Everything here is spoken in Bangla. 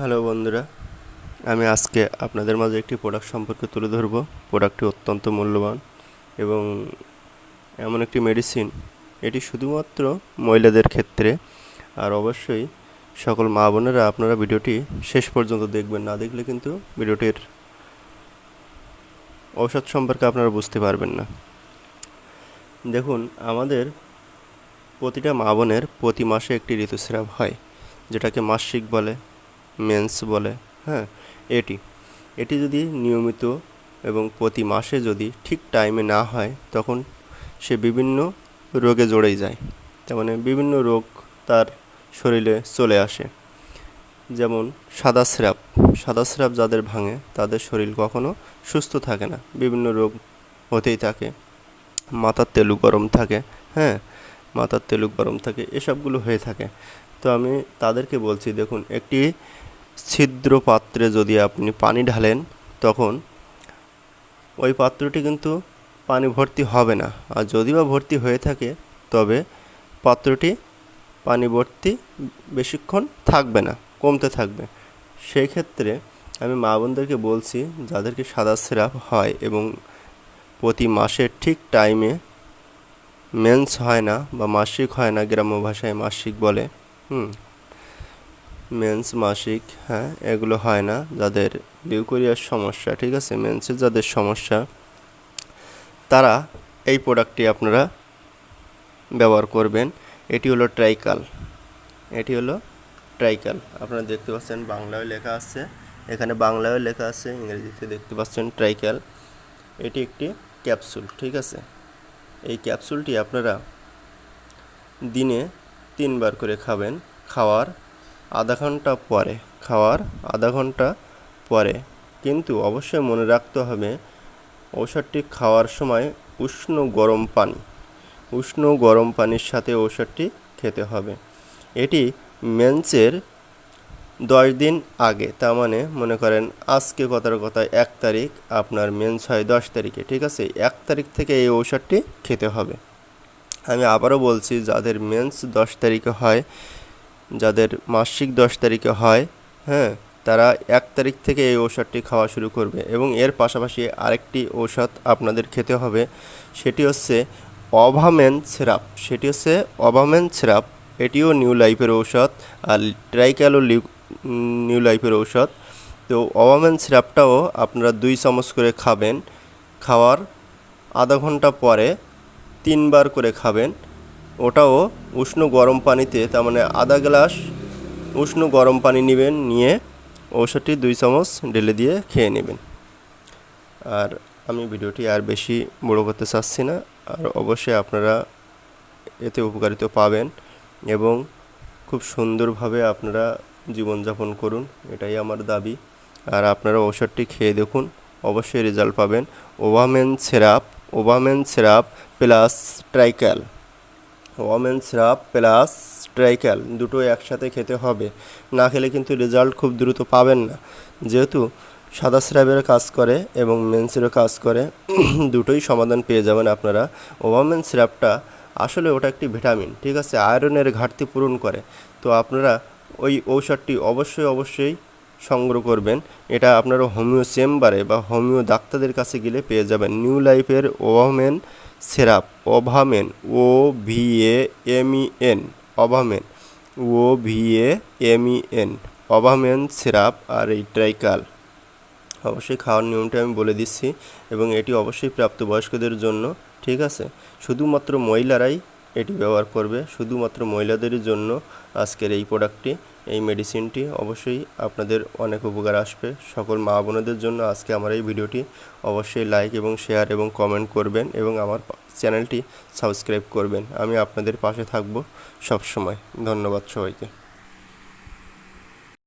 হ্যালো বন্ধুরা, আমি আজকে আপনাদের মাঝে একটি প্রোডাক্ট সম্পর্কে তুলে ধরব। প্রোডাক্টটি অত্যন্ত মূল্যবান এবং এমন একটি মেডিসিন এটি শুধুমাত্র মহিলাদের ক্ষেত্রে। আর অবশ্যই সকল মা বোনেরা আপনারা ভিডিওটি শেষ পর্যন্ত দেখবেন, না দেখলে কিন্তু ভিডিওটির ঔষধ সম্পর্কে আপনারা বুঝতে পারবেন না। দেখুন, আমাদের প্রতিটা মা বোনের প্রতি মাসে একটি ঋতুস্রাব হয়, যেটাকে মাসিক বলে। মেন্স বলে হ্যাঁ এটি। এটি যদি নিয়মিত এবং প্রতি মাসে যদি ঠিক টাইমে না হয়, তখন সে বিভিন্ন রোগে জড়েই যায়। তার মানে বিভিন্ন রোগ তার শরীরে চলে আসে। যেমন সাদা স্রাব। সাদা স্রাব যাদের ভাঙে, তাদের শরীর কখনো সুস্থ থাকে না। বিভিন্ন রোগ হতেই থাকে। মাথার তেলু গরম থাকে হ্যাঁ মাথার তেলু গরম থাকে, এসবগুলো হয়ে থাকে। তো আমি তাদেরকে বলছি, দেখুন, একটি ছিদ্র পাত্রে যদি আপনি পানি ঢালেন, তখন ওই পাত্রটি কিন্তু পানি ভর্তি হবে না। আর যদি বা ভর্তি হয়ে থাকে, তবে পাত্রটি পানি ভর্তি বেশিক্ষণ থাকবে না, কমতে থাকবে। সেই ক্ষেত্রে আমি মা বোনদেরকে বলছি, যাদেরকে সাদা স্রাব হয় এবং প্রতি মাসে ঠিক টাইমে মেন্স হয় না বা মাসিক হয় না, গ্রাম্য ভাষায় মাসিক বলে, হুম মেন্স মাসিক হ্যাঁ এগুলো হয় না, যাদের লিউকোরিয়ার সমস্যা, ঠিক আছে, মেন্সের যাদের সমস্যা, তারা এই প্রোডাক্টটি আপনারা ব্যবহার করবেন। এটি হলো ট্রাইকাল, এটি হলো ট্রাইকাল। আপনারা দেখতে পাচ্ছেন বাংলায় লেখা আছে, এখানে বাংলায় লেখা আছে, ইংরেজিতে দেখতে পাচ্ছেন ট্রাইকাল। এটি একটি ক্যাপসুল, ঠিক আছে? এই ক্যাপসুলটি আপনারা দিনে তিনবার করে খাবেন, খাওয়ার আধা ঘণ্টা পরে খাওয়ার আধা ঘণ্টা পরে। কিন্তু অবশ্যই মনে রাখতে হবে, ঔষধটি খাওয়ার সময় উষ্ণ গরম পানি, উষ্ণ গরম পানির সাথে ঔষধটি খেতে হবে। এটি মেন্সের দশ দিন আগে, তার মানে মনে করেন আজকে কথার কথা এক তারিখ, আপনার মেন্স হয় দশ তারিখে, ঠিক আছে? এক তারিখ থেকে এই ঔষধটি খেতে হবে। আমি আবারও বলছি, যাদের মেন্স দশ তারিখে হয় যাদের মাসিক দশ তারিখে হয় হ্যাঁ তারা এক তারিখ থেকে এই ঔষধটি খাওয়া শুরু করবে। এবং এর পাশাপাশি আরেকটি ঔষধ আপনাদের খেতে হবে, সেটি হচ্ছে অভামেন সিরাপ। সেটি হচ্ছে অভামেন সিরাপ, এটিও নিউ লাইফের ঔষধ আর ট্রাইক্যালো নিউ লাইফের ঔষধ। তো অভামেন সিরাপটাও আপনারা দুই চামচ করে খাবেন, খাওয়ার আধা ঘণ্টা পরে তিনবার করে খাবেন। ওটাও উষ্ণ গরম পানিতে, তার মানে আধা গ্লাস উষ্ণ গরম পানি নেবেন, নিয়ে ঔষধটি দুই চামচ ঢেলে দিয়ে খেয়ে নেবেন। আর আমি ভিডিওটি আর বেশি বড় করতে চাচ্ছি না, আর অবশ্যই আপনারা এতে উপকারিত পাবেন এবং খুব সুন্দরভাবে আপনারা জীবনযাপন করুন, এটাই আমার দাবি। আর আপনারা ঔষধটি খেয়ে দেখুন, অবশ্যই রেজাল্ট পাবেন Ovamen syrup Ovamen syrup plus Trical. Ovamen syrup plus Trical দুটো একসাথে খেতে হবে। না খেলে কিন্তু রেজাল্ট খুব দ্রুত পাবেন না। যেহেতু সাদা স্রাবের কাজ করে এবং মেন্সেরও কাজ করে, দুটোই সমাধান পেয়ে যাবেন আপনারা। ওভামেন সিরাপটা আসলে ওটা একটি ভিটামিন ঠিক আছে? আয়রনের ঘাটতি পূরণ করে। তো আপনারা ওই ঔষধটি অবশ্যই অবশ্যই সংগ্রহ করবেন। এটা আপনারা হোমিও চেম্বারে বা হোমিও ডাক্তারদের কাছে গেলে পেয়ে যাবেন। নিউ লাইফের Ovamen syrup, Ovamen O V A M E N Ovamen O V A M E N Ovamen syrup আর এই ট্রাইকাল। অবশ্যই খাওয়ার নিয়মটা আমি বলে দিচ্ছি এবং এটি অবশ্যই প্রাপ্তবয়স্কদের জন্য, ঠিক আছে? শুধুমাত্র মহিলারাই এটি ব্যবহার করবে, শুধুমাত্র মহিলাদের জন্য আজকের এই প্রোডাক্টটি। এই মেডিসিনটি অবশ্যই আপনাদের অনেক উপকার আসবে। সকল মা বোনেদের জন্য আজকে আমার এই ভিডিওটি অবশ্যই লাইক এবং শেয়ার এবং কমেন্ট করবেন এবং আমার চ্যানেলটি সাবস্ক্রাইব করবেন। আমি আপনাদের পাশে থাকব সবসময়। ধন্যবাদ সবাইকে।